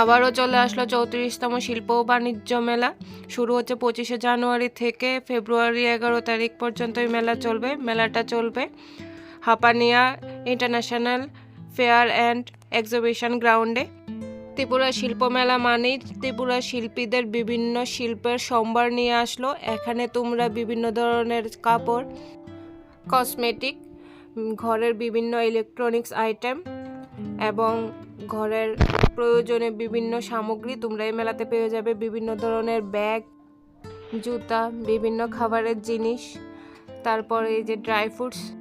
আবারও চলে আসলো চৌত্রিশতম শিল্প ও বাণিজ্য মেলা। শুরু হচ্ছে পঁচিশে জানুয়ারি থেকে ফেব্রুয়ারি এগারো তারিখ পর্যন্ত এই মেলা চলবে, মেলাটা চলবে। Hapania international fair and exhibition গ্রাউন্ডে। ত্রিপুরা শিল্প মেলা মানেই ত্রিপুরা শিল্পীদের বিভিন্ন শিল্পের সম্ভার নিয়ে আসলো। এখানে তোমরা বিভিন্ন ধরনের কাপড়, কসমেটিক, ঘরের বিভিন্ন ইলেকট্রনিক্স আইটেম এবং ঘরের প্রয়োজনে বিভিন্ন সামগ্রী তোমরা এই মেলাতে পেয়ে যাবে। বিভিন্ন ধরনের ব্যাগ, জুতা, বিভিন্ন খাবারের জিনিস, তারপরে এই যে ড্রাই ফ্রুটস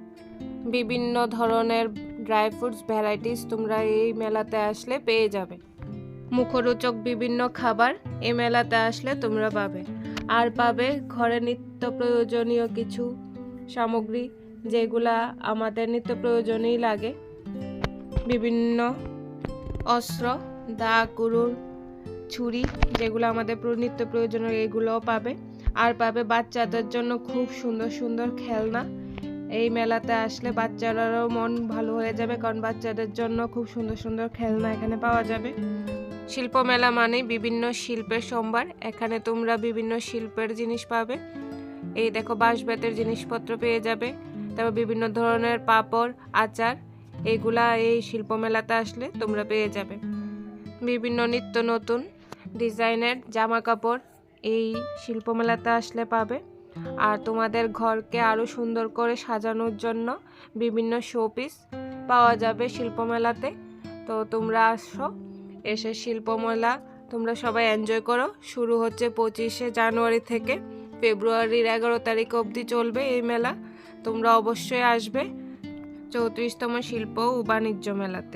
বিভিন্ন ধরনের ড্রাই ফ্রুটস ভ্যারাইটিস তোমরা এই মেলাতে আসলে পেয়ে যাবে। মুখরোচক বিভিন্ন খাবার এই মেলাতে আসলে তোমরা পাবে। আর পাবে ঘরে নিত্য প্রয়োজনীয় কিছু সামগ্রী যেগুলা আমাদের নিত্য প্রয়োজনেই লাগে। বিভিন্ন অস্ত্র দা কুরুর ছুরি যেগুলো আমাদের নিত্য প্রয়োজনীয়, এগুলোও পাবে। আর পাবে বাচ্চাদের জন্য খুব সুন্দর সুন্দর খেলনা। এই মেলাতে আসলে বাচ্চারাও মন ভালো হয়ে যাবে কারণ বাচ্চাদের জন্য খুব সুন্দর সুন্দর খেলনা এখানে পাওয়া যাবে। শিল্প মেলা মানে বিভিন্ন শিল্পের সম্ভার এখানে তোমরা বিভিন্ন শিল্পের জিনিস পাবে। এই দেখো বাঁশ বেতের জিনিসপত্র পেয়ে যাবে। তারপর বিভিন্ন ধরনের পাপড়, আচার এগুলা এই শিল্প মেলাতে আসলে তোমরা পেয়ে যাবে। বিভিন্ন নিত্য নতুন ডিজাইনের জামা কাপড় এই শিল্প মেলাতে আসলে পাবে। আর তোমাদের ঘরকে আরও সুন্দর করে সাজানোর জন্য বিভিন্ন শোপিস পাওয়া যাবে শিল্প মেলাতে তো তোমরা আসো, এসে শিল্প মেলা তোমরা সবাই এনজয় করো। শুরু হচ্ছে পঁচিশে জানুয়ারি থেকে, ফেব্রুয়ারির এগারো তারিখ অবধি চলবে এই মেলা। তোমরা অবশ্যই আসবে। চৌত্রিশতম শিল্প ও বাণিজ্য মেলাতে।